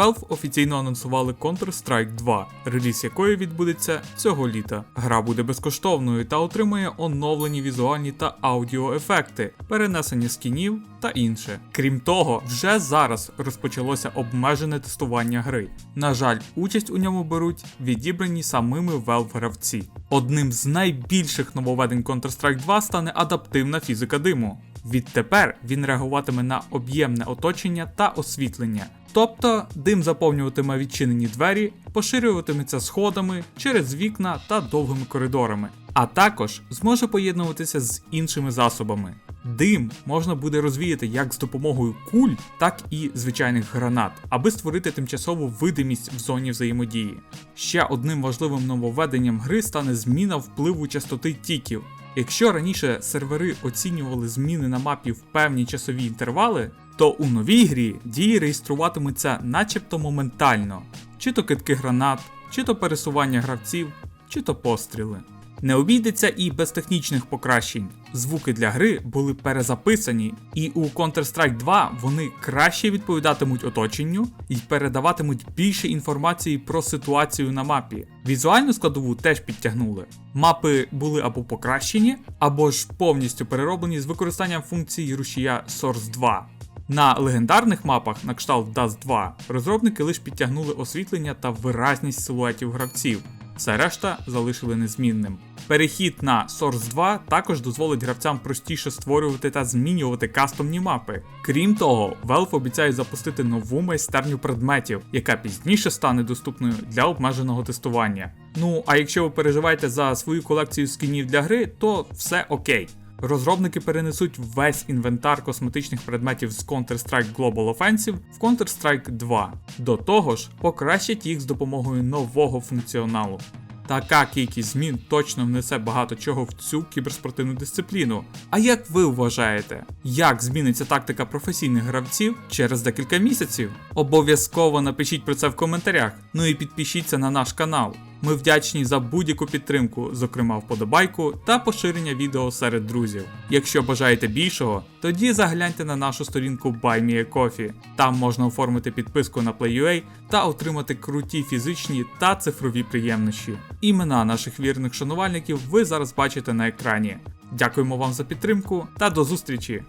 Valve офіційно анонсували Counter-Strike 2, реліз якої відбудеться цього літа. Гра буде безкоштовною та отримує оновлені візуальні та аудіоефекти, перенесення скінів та інше. Крім того, вже зараз розпочалося обмежене тестування гри. На жаль, участь у ньому беруть відібрані самими Valve гравці. Одним з найбільших нововведень Counter-Strike 2 стане адаптивна фізика диму. Відтепер він реагуватиме на об'ємне оточення та освітлення. Тобто дим заповнюватиме відчинені двері, поширюватиметься сходами через вікна та довгими коридорами, а також зможе поєднуватися з іншими засобами. Дим можна буде розвіяти як з допомогою куль, так і звичайних гранат, аби створити тимчасову видимість в зоні взаємодії. Ще одним важливим нововведенням гри стане зміна впливу частоти тіків. Якщо раніше сервери оцінювали зміни на мапі в певні часові інтервали, то у новій грі дії реєструватимуться начебто моментально, чи то китки гранат, чи то пересування гравців, чи то постріли. Не обійдеться і без технічних покращень. Звуки для гри були перезаписані, і у Counter-Strike 2 вони краще відповідатимуть оточенню і передаватимуть більше інформації про ситуацію на мапі. Візуальну складову теж підтягнули. Мапи були або покращені, або ж повністю перероблені з використанням функції рушія Source 2. На легендарних мапах на кшталт Dust 2 розробники лише підтягнули освітлення та виразність силуетів гравців. Все решта залишили незмінним. Перехід на Source 2 також дозволить гравцям простіше створювати та змінювати кастомні мапи. Крім того, Valve обіцяє запустити нову майстерню предметів, яка пізніше стане доступною для обмеженого тестування. Ну а якщо ви переживаєте за свою колекцію скінів для гри, то все окей. Розробники перенесуть весь інвентар косметичних предметів з Counter-Strike Global Offensive в Counter-Strike 2. До того ж, покращать їх з допомогою нового функціоналу. Така кількість змін точно внесе багато чого в цю кіберспортивну дисципліну. А як ви вважаєте, як зміниться тактика професійних гравців через декілька місяців? Обов'язково напишіть про це в коментарях. Ну і підпишіться на наш канал. Ми вдячні за будь-яку підтримку, зокрема вподобайку та поширення відео серед друзів. Якщо бажаєте більшого, тоді загляньте на нашу сторінку BuyMeACoffee. Там можна оформити підписку на PlayUA та отримати круті фізичні та цифрові приємності. Імена наших вірних шанувальників ви зараз бачите на екрані. Дякуємо вам за підтримку та до зустрічі!